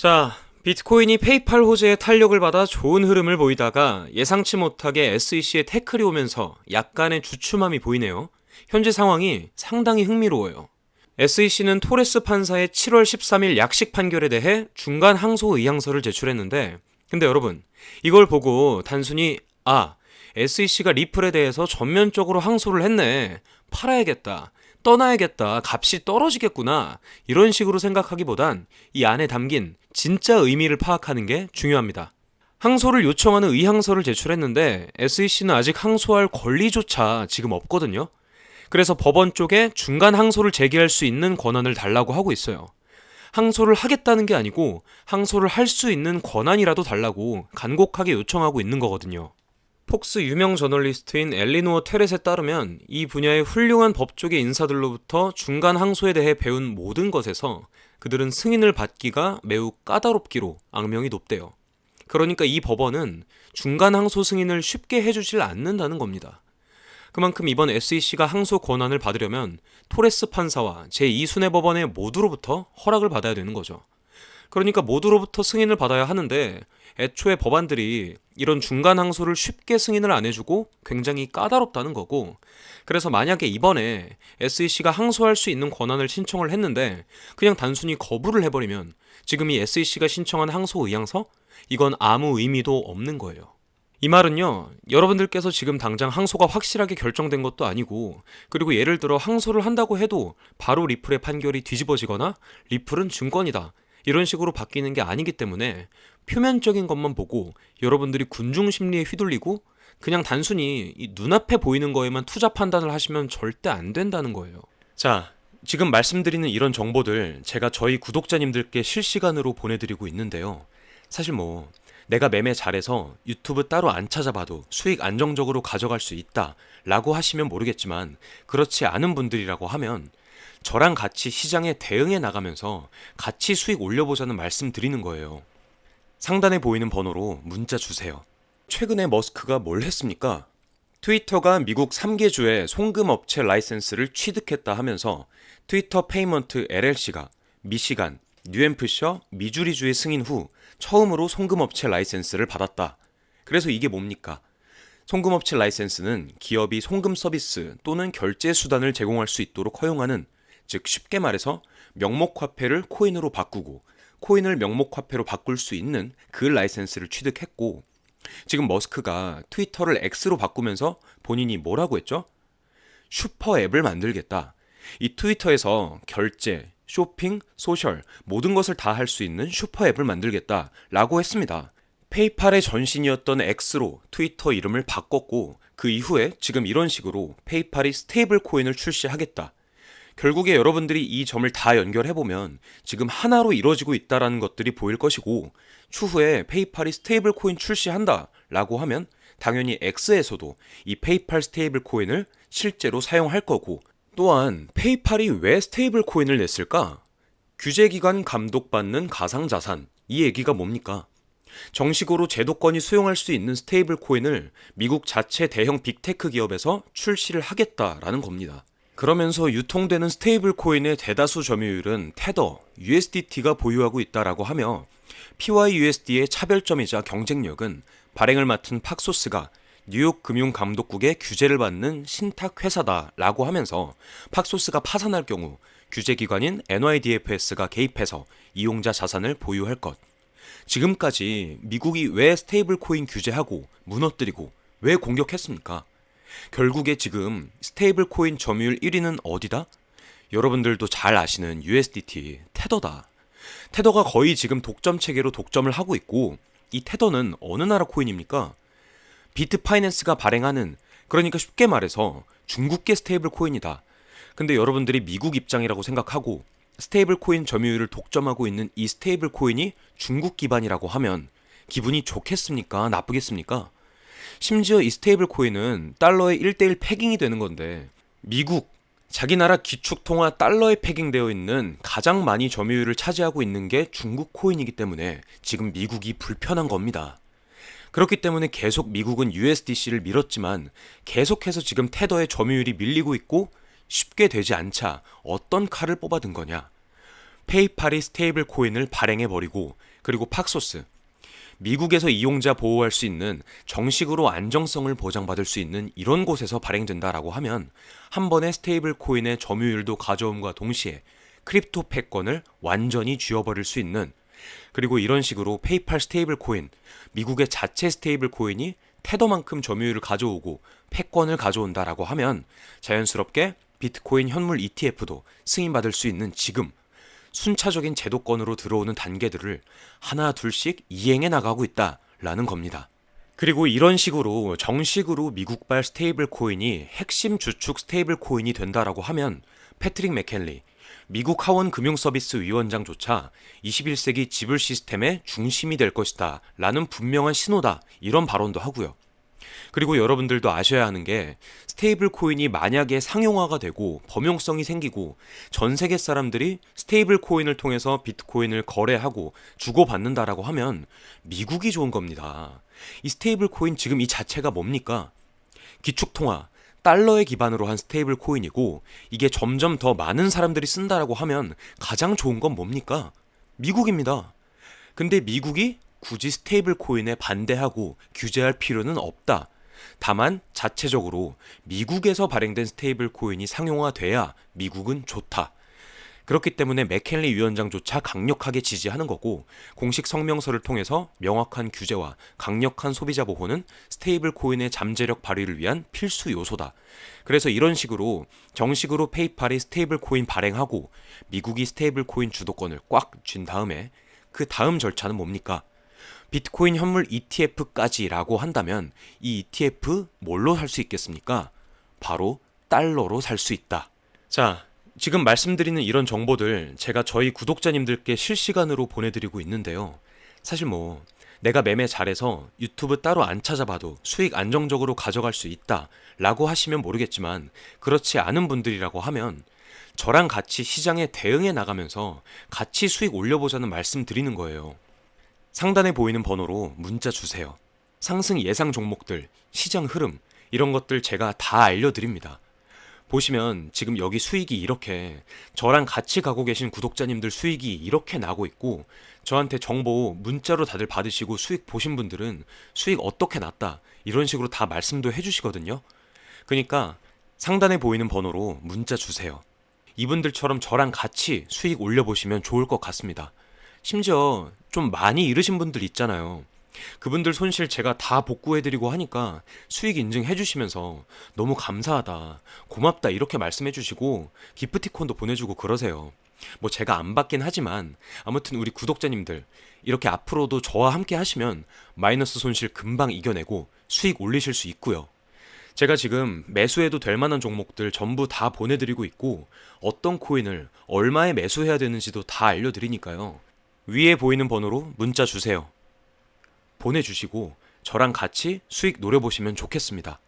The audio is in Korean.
자, 비트코인이 페이팔 호재의 탄력을 받아 좋은 흐름을 보이다가 예상치 못하게 SEC의 태클이 오면서 약간의 주춤함이 보이네요. 현재 상황이 상당히 흥미로워요. SEC는 토레스 판사의 7월 13일 약식 판결에 대해 중간 항소 의향서를 제출했는데, 근데 여러분, 이걸 보고 단순히, 아, SEC가 리플에 대해서 전면적으로 항소를 했네. 팔아야겠다. 떠나야겠다. 값이 떨어지겠구나. 이런 식으로 생각하기보단 이 안에 담긴 진짜 의미를 파악하는 게 중요합니다. 항소를 요청하는 의향서를 제출했는데 SEC는 아직 항소할 권리조차 지금 없거든요. 그래서 법원 쪽에 중간 항소를 제기할 수 있는 권한을 달라고 하고 있어요. 항소를 하겠다는 게 아니고 항소를 할 수 있는 권한이라도 달라고 간곡하게 요청하고 있는 거거든요. 폭스 유명 저널리스트인 엘리노어 테렛에 따르면 이 분야의 훌륭한 법조계 인사들로부터 중간 항소에 대해 배운 모든 것에서 그들은 승인을 받기가 매우 까다롭기로 악명이 높대요. 그러니까 이 법원은 중간 항소 승인을 쉽게 해주질 않는다는 겁니다. 그만큼 이번 SEC가 항소 권한을 받으려면 토레스 판사와 제2순회 법원의 모두로부터 허락을 받아야 되는 거죠. 그러니까 모두로부터 승인을 받아야 하는데 애초에 법안들이 이런 중간 항소를 쉽게 승인을 안 해주고 굉장히 까다롭다는 거고 그래서 만약에 이번에 SEC가 항소할 수 있는 권한을 신청을 했는데 그냥 단순히 거부를 해버리면 지금 이 SEC가 신청한 항소 의향서 이건 아무 의미도 없는 거예요. 이 말은요, 여러분들께서 지금 당장 항소가 확실하게 결정된 것도 아니고, 그리고 예를 들어 항소를 한다고 해도 바로 리플의 판결이 뒤집어지거나 리플은 증권이다. 이런 식으로 바뀌는 게 아니기 때문에 표면적인 것만 보고 여러분들이 군중 심리에 휘둘리고 그냥 단순히 이 눈앞에 보이는 거에만 투자 판단을 하시면 절대 안 된다는 거예요. 자, 지금 말씀드리는 이런 정보들 제가 저희 구독자님들께 실시간으로 보내드리고 있는데요. 사실 뭐 내가 매매 잘해서 유튜브 따로 안 찾아봐도 수익 안정적으로 가져갈 수 있다 라고 하시면 모르겠지만 그렇지 않은 분들이라고 하면 저랑 같이 시장에 대응해 나가면서 같이 수익 올려보자는 말씀 드리는 거예요. 상단에 보이는 번호로 문자 주세요. 최근에 머스크가 뭘 했습니까? 트위터가 미국 3개 주의 송금 업체 라이센스를 취득했다 하면서 트위터 페이먼트 LLC가 미시간, 뉴햄프셔, 미주리주의 승인 후 처음으로 송금업체 라이센스를 받았다. 그래서 이게 뭡니까? 송금업체 라이센스는 기업이 송금 서비스 또는 결제 수단을 제공할 수 있도록 허용하는 즉 쉽게 말해서 명목 화폐를 코인으로 바꾸고 코인을 명목 화폐로 바꿀 수 있는 그 라이센스를 취득했고 지금 머스크가 트위터를 X로 바꾸면서 본인이 뭐라고 했죠? 슈퍼 앱을 만들겠다. 이 트위터에서 결제, 쇼핑, 소셜 모든 것을 다 할 수 있는 슈퍼 앱을 만들겠다라고 했습니다. 페이팔의 전신이었던 X로 트위터 이름을 바꿨고 그 이후에 지금 이런 식으로 페이팔이 스테이블 코인을 출시하겠다. 결국에 여러분들이 이 점을 다 연결해보면 지금 하나로 이루어지고 있다라는 것들이 보일 것이고 추후에 페이팔이 스테이블 코인 출시한다 라고 하면 당연히 X에서도 이 페이팔 스테이블 코인을 실제로 사용할 거고 또한 페이팔이 왜 스테이블 코인을 냈을까? 규제기관 감독받는 가상자산 이 얘기가 뭡니까? 정식으로 제도권이 수용할 수 있는 스테이블 코인을 미국 자체 대형 빅테크 기업에서 출시를 하겠다라는 겁니다. 그러면서 유통되는 스테이블 코인의 대다수 점유율은 테더, USDT가 보유하고 있다라고 하며 PYUSD의 차별점이자 경쟁력은 발행을 맡은 팍소스가 뉴욕 금융감독국의 규제를 받는 신탁 회사다라고 하면서 팍소스가 파산할 경우 규제기관인 NYDFS가 개입해서 이용자 자산을 보유할 것. 지금까지 미국이 왜 스테이블 코인 규제하고 무너뜨리고 왜 공격했습니까? 결국에 지금 스테이블 코인 점유율 1위는 어디다? 여러분들도 잘 아시는 USDT 테더다. 테더가 거의 지금 독점 체계로 독점을 하고 있고 이 테더는 어느 나라 코인입니까? 비트 파이낸스가 발행하는 그러니까 쉽게 말해서 중국계 스테이블 코인이다. 근데 여러분들이 미국 입장이라고 생각하고 스테이블 코인 점유율을 독점하고 있는 이 스테이블 코인이 중국 기반이라고 하면 기분이 좋겠습니까? 나쁘겠습니까? 심지어 이 스테이블 코인은 달러의 1대1 패깅이 되는 건데 미국 자기 나라 기축 통화 달러에 패깅되어 있는 가장 많이 점유율을 차지하고 있는 게 중국 코인이기 때문에 지금 미국이 불편한 겁니다. 그렇기 때문에 계속 미국은 USDC를 밀었지만 계속해서 지금 테더의 점유율이 밀리고 있고 쉽게 되지 않자 어떤 칼을 뽑아든 거냐. 페이팔이 스테이블 코인을 발행해버리고 그리고 팍소스. 미국에서 이용자 보호할 수 있는 정식으로 안정성을 보장받을 수 있는 이런 곳에서 발행된다라고 하면 한 번에 스테이블 코인의 점유율도 가져옴과 동시에 크립토 패권을 완전히 쥐어버릴 수 있는 그리고 이런 식으로 페이팔 스테이블 코인, 미국의 자체 스테이블 코인이 테더만큼 점유율을 가져오고 패권을 가져온다라고 하면 자연스럽게 비트코인 현물 ETF도 승인받을 수 있는 지금 순차적인 제도권으로 들어오는 단계들을 하나 둘씩 이행해 나가고 있다라는 겁니다. 그리고 이런 식으로 정식으로 미국발 스테이블 코인이 핵심 주축 스테이블 코인이 된다라고 하면 패트릭 맥켈리 미국 하원 금융서비스 위원장조차 21세기 지불 시스템의 중심이 될 것이다 라는 분명한 신호다 이런 발언도 하고요. 그리고 여러분들도 아셔야 하는 게 스테이블 코인이 만약에 상용화가 되고 범용성이 생기고 전 세계 사람들이 스테이블 코인을 통해서 비트코인을 거래하고 주고받는다라고 하면 미국이 좋은 겁니다. 이 스테이블 코인 지금 이 자체가 뭡니까? 기축통화, 달러에 기반으로 한 스테이블 코인이고 이게 점점 더 많은 사람들이 쓴다라고 하면 가장 좋은 건 뭡니까? 미국입니다. 근데 미국이 굳이 스테이블 코인에 반대하고 규제할 필요는 없다. 다만 자체적으로 미국에서 발행된 스테이블 코인이 상용화돼야 미국은 좋다. 그렇기 때문에 맥켈리 위원장조차 강력하게 지지하는 거고 공식 성명서를 통해서 명확한 규제와 강력한 소비자 보호는 스테이블 코인의 잠재력 발휘를 위한 필수 요소다. 그래서 이런 식으로 정식으로 페이팔이 스테이블 코인 발행하고 미국이 스테이블 코인 주도권을 꽉 쥔 다음에 그 다음 절차는 뭡니까? 비트코인 현물 ETF까지라고 한다면 이 ETF 뭘로 살 수 있겠습니까? 바로 달러로 살 수 있다. 자, 지금 말씀드리는 이런 정보들 제가 저희 구독자님들께 실시간으로 보내드리고 있는데요. 사실 뭐 내가 매매 잘해서 유튜브 따로 안 찾아봐도 수익 안정적으로 가져갈 수 있다 라고 하시면 모르겠지만 그렇지 않은 분들이라고 하면 저랑 같이 시장에 대응해 나가면서 같이 수익 올려보자는 말씀 드리는 거예요. 상단에 보이는 번호로 문자 주세요. 상승 예상 종목들, 시장 흐름, 이런 것들 제가 다 알려드립니다. 보시면 지금 여기 수익이 이렇게 저랑 같이 가고 계신 구독자님들 수익이 이렇게 나고 있고 저한테 정보 문자로 다들 받으시고 수익 보신 분들은 수익 어떻게 났다 이런 식으로 다 말씀도 해주시거든요. 그러니까 상단에 보이는 번호로 문자 주세요. 이분들처럼 저랑 같이 수익 올려보시면 좋을 것 같습니다. 심지어 좀 많이 잃으신 분들 있잖아요. 그분들 손실 제가 다 복구해드리고 하니까 수익 인증해주시면서 너무 감사하다, 고맙다 이렇게 말씀해주시고 기프티콘도 보내주고 그러세요. 뭐 제가 안 받긴 하지만 아무튼 우리 구독자님들 이렇게 앞으로도 저와 함께 하시면 마이너스 손실 금방 이겨내고 수익 올리실 수 있고요. 제가 지금 매수해도 될 만한 종목들 전부 다 보내드리고 있고 어떤 코인을 얼마에 매수해야 되는지도 다 알려드리니까요. 위에 보이는 번호로 문자 주세요. 보내주시고 저랑 같이 수익 노려보시면 좋겠습니다.